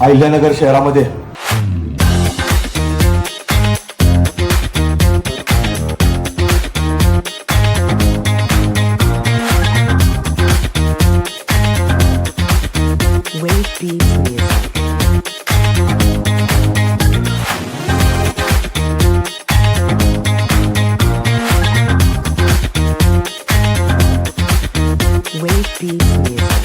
अहिल्यानगर शहरामध्ये. Wave